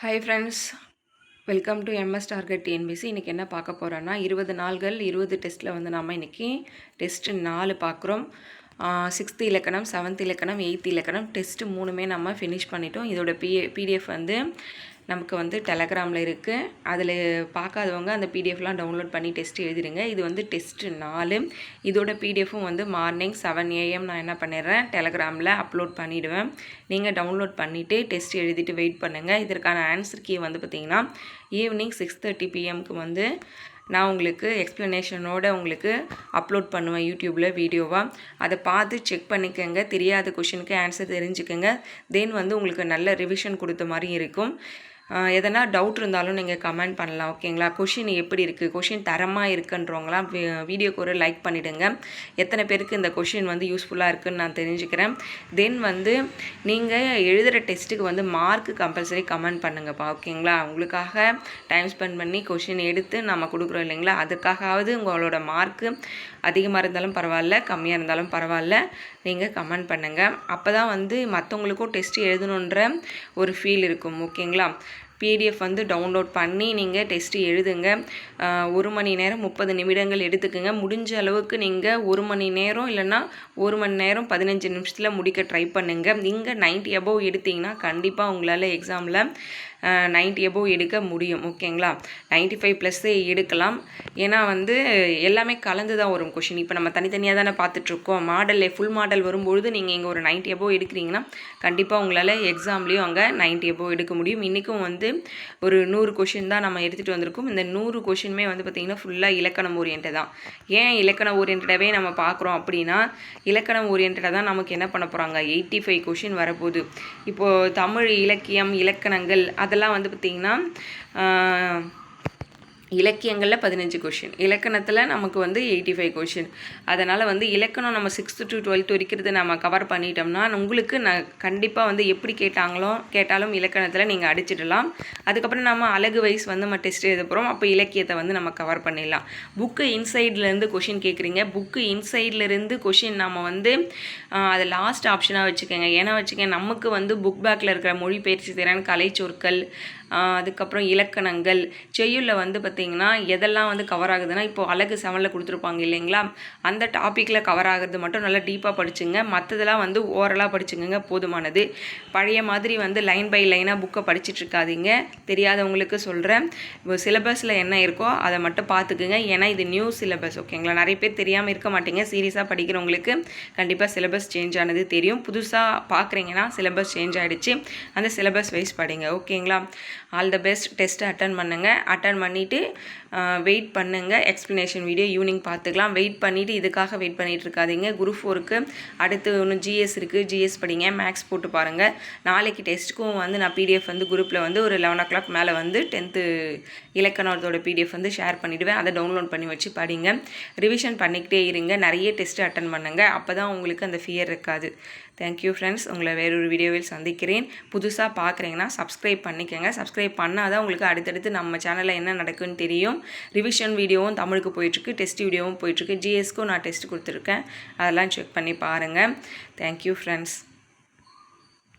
Hi friends welcome to MS target TNPSC இன்றைக்கி என்ன பார்க்க போகிறோன்னா இருபது நாள்கள் இருபது டெஸ்ட்டில் வந்து நம்ம இன்றைக்கி டெஸ்ட்டு நாலு பார்க்குறோம். சிக்ஸ்த்து இலக்கணம் செவன்த் இலக்கணம் எயித் இலக்கணம் டெஸ்ட்டு மூணுமே நம்ம ஃபினிஷ் பண்ணிட்டோம். இதோட பி பிடிஎஃப் வந்து நமக்கு வந்து டெலகிராமில் இருக்குது அதில் பார்க்காதவங்க அந்த பிடிஎஃப்லாம் டவுன்லோட் பண்ணி டெஸ்ட் எழுதிடுங்க இது வந்து டெஸ்ட்டு நாலு. இதோட பிடிஎஃப்பும் வந்து மார்னிங் செவன் ஏஎம் நான் என்ன பண்ணிடுறேன்? டெலகிராமில் அப்லோட் பண்ணிவிடுவேன் நீங்கள் டவுன்லோட் பண்ணிவிட்டு டெஸ்ட் எழுதிட்டு வெயிட் பண்ணுங்கள் இதற்கான ஆன்சர் கீ வந்து பார்த்திங்கன்னா ஈவினிங் சிக்ஸ் தேர்ட்டி பிஎம்க்கு வந்து நான் உங்களுக்கு எக்ஸ்ப்ளனேஷனோடு உங்களுக்கு அப்லோட் பண்ணுவேன் யூடியூப்பில் வீடியோவாக அதை பார்த்து செக் பண்ணிக்கோங்க. தெரியாத கொஷினுக்கு ஆன்சர் தெரிஞ்சுக்கோங்க. தென் வந்து உங்களுக்கு நல்ல ரிவிஷன் கொடுத்த மாதிரி இருக்கும். எதனா டவுட் இருந்தாலும் நீங்கள் கமெண்ட் பண்ணலாம் ஓகேங்களா கொஷின் எப்படி இருக்குது கொஷின் தரமாக இருக்குன்றவங்களாம் வீடியோக்கு ஒரு லைக் பண்ணிவிடுங்க எத்தனை பேருக்கு இந்த கொஷின் வந்து யூஸ்ஃபுல்லாக இருக்குதுன்னு நான் தெரிஞ்சுக்கிறேன். தென் வந்து நீங்கள் எழுதுகிற டெஸ்ட்டுக்கு வந்து மார்க் கம்பல்சரி கமெண்ட் பண்ணுங்கப்பா ஓகேங்களா உங்களுக்காக டைம் ஸ்பெண்ட் பண்ணி கொஷின் எடுத்து நம்ம கொடுக்குறோம் இல்லைங்களா? அதுக்காகவாவது உங்களோட மார்க்கு அதிகமாக இருந்தாலும் பரவாயில்ல கம்மியாக இருந்தாலும் பரவாயில்ல நீங்கள் கமெண்ட் பண்ணுங்கள் அப்போ தான் வந்து மற்றவங்களுக்கும் டெஸ்ட் எழுதணுன்ற ஒரு ஃபீல் இருக்கும் ஓகேங்களா பிடிஎஃப் வந்து டவுன்லோட் பண்ணி நீங்கள் டெஸ்ட்டு எழுதுங்க. ஒரு மணி நேரம் முப்பது நிமிடங்கள் எடுத்துக்கோங்க. முடிஞ்ச அளவுக்கு நீங்கள் ஒரு மணி நேரம் இல்லைன்னா ஒரு மணி நேரம் பதினஞ்சு நிமிஷத்தில் முடிக்க ட்ரை பண்ணுங்கள் நீங்கள் நைன்ட்டி அபவ் எடுத்திங்கன்னா கண்டிப்பாக உங்களால் எக்ஸாமில் நைன்ட்டி எபோவ் எடுக்க முடியும் ஓகேங்களா நைன்ட்டி ஃபைவ் ப்ளஸ்ஸே எடுக்கலாம். ஏன்னா வந்து எல்லாமே கலந்து தான் வரும் கொஷின் இப்போ நம்ம தனித்தனியாக தானே பார்த்துட்ருக்கோம். மாடலில் ஃபுல் மாடல் வரும்பொழுது நீங்கள் இங்கே ஒரு நைன்ட்டி எபோவ் எடுக்கிறீங்கன்னா கண்டிப்பாக உங்களால் எக்ஸாம்லேயும் அங்கே நைன்ட்டி எபோவ் எடுக்க முடியும். இன்றைக்கும் வந்து ஒரு நூறு கொஷின் தான் நம்ம எடுத்துகிட்டு வந்திருக்கோம். இந்த நூறு கொஷினுமே வந்து பார்த்திங்கன்னா ஃபுல்லாக இலக்கணம் ஓரியன்ட் தான். ஏன் இலக்கணம் ஓரியன்டாகவே நம்ம பார்க்குறோம் அப்படின்னா இலக்கணம் ஓரியன்டாக தான் நமக்கு என்ன பண்ண போகிறாங்க எயிட்டி ஃபைவ் கொஷின் வரப்போகுது. இப்போது தமிழ் இலக்கியம் இலக்கணங்கள் அதெல்லாம் வந்து பார்த்திங்கன்னா இலக்கியங்களில் பதினஞ்சு கொஷின் இலக்கணத்தில் நமக்கு வந்து எயிட்டி ஃபைவ் கொஷின் அதனால் வந்து இலக்கணம் நம்ம சிக்ஸ்த்து டு டுவெல்த் வரைக்கிறது நம்ம கவர் பண்ணிட்டோம்னா உங்களுக்கு நான் கண்டிப்பாக வந்து எப்படி கேட்டாங்களோ கேட்டாலும் இலக்கணத்தில் நீங்கள் அடிச்சிடலாம். அதுக்கப்புறம் நம்ம அழகு வைஸ் வந்து நம்ம டெஸ்ட் எழுத போகிறோம் அப்போ இலக்கியத்தை வந்து நம்ம கவர் பண்ணிடலாம். புக்கு இன்சைட்லேருந்து கொஷின் கேட்குறீங்க புக்கு இன்சைட்லேருந்து கொஷின் நம்ம வந்து அதை லாஸ்ட் ஆப்ஷனாக வச்சுக்கோங்க. ஏன்னா வச்சுக்கோங்க நமக்கு வந்து புக் பேக்கில் இருக்கிற மொழிபெயர்ச்சி திறன் கலை சொற்கள் அதுக்கப்புறம் இலக்கணங்கள் செய்யுளில் வந்து பார்த்திங்கன்னா எதெல்லாம் வந்து கவர் ஆகுதுன்னா இப்போது அழகு செவனில் கொடுத்துருப்பாங்க இல்லைங்களா? அந்த டாப்பிக்கில் கவர் ஆகுறது மட்டும் நல்லா டீப்பாக படிச்சுங்க. மற்றதெல்லாம் வந்து ஓரலாக படிச்சுங்க போதுமானது. பழைய மாதிரி வந்து லைன் பை லைனாக புக்கை படிச்சுட்டு இருக்காதீங்க தெரியாதவங்களுக்கு சொல்கிறேன் இப்போ சிலபஸில் என்ன இருக்கோ அதை மட்டும் பார்த்துக்குங்க. ஏன்னா இது நியூ சிலபஸ் ஓகேங்களா நிறைய பேர் தெரியாமல் இருக்க மாட்டீங்க. சீரியஸாக படிக்கிறவங்களுக்கு கண்டிப்பாக சிலபஸ் சேஞ்ச் ஆனது தெரியும். புதுசாக பார்க்குறீங்கன்னா சிலபஸ் சேஞ்ச் ஆகிடுச்சு அந்த சிலபஸ் வைஸ் படிங்க ஓகேங்களா all the best test attend பண்ணுங்கள் அட்டன் பண்ணிவிட்டு வெயிட் பண்ணுங்கள் எக்ஸ்ப்ளனேஷன் வீடியோ ஈவினிங் பார்த்துக்கலாம். வெயிட் பண்ணிவிட்டு இதுக்காக வெயிட் பண்ணிகிட்டு இருக்காதிங்க. குரூப் ஃபோருக்கு அடுத்து ஒன்று ஜிஎஸ் இருக்குது ஜிஎஸ் படிங்க. மேக்ஸ் போட்டு பாருங்கள் நாளைக்கு டெஸ்ட்டுக்கும் வந்து நான் பிடிஎஃப் வந்து குரூப்பில் வந்து ஒரு லெவன் ஓ கிளாக் மேலே வந்து டென்த்து இலக்கணத்தோட பிடிஎஃப் வந்து ஷேர் பண்ணிவிடுவேன் அதை டவுன்லோட் பண்ணி வச்சு படிங்க. ரிவிஷன் பண்ணிக்கிட்டே இருங்க. நிறைய டெஸ்ட்டு அட்டன் பண்ணுங்கள் அப்போ தான் உங்களுக்கு அந்த ஃபியர் இருக்காது. தேங்க்யூ ஃப்ரெண்ட்ஸ் உங்களை வேறொரு வீடியோவில் சந்திக்கிறேன். புதுசாக பார்க்குறீங்கன்னா சப்ஸ்கிரைப் பண்ணிக்கோங்க. சப்ஸ்கிரைப் பண்ணால் தான் உங்களுக்கு அடுத்தடுத்து நம்ம சேனலில் என்ன நடக்குன்னு தெரியும். ரிவிஷன் வீடியோவும் தமிழுக்கு போயிட்டுருக்கு. டெஸ்ட் வீடியோவும் போயிட்டுருக்கு. ஜிஎஸ்க்கும் நான் டெஸ்ட் கொடுத்துருக்கேன். அதெல்லாம் செக் பண்ணி பாருங்கள் தேங்க்யூ ஃப்ரெண்ட்ஸ்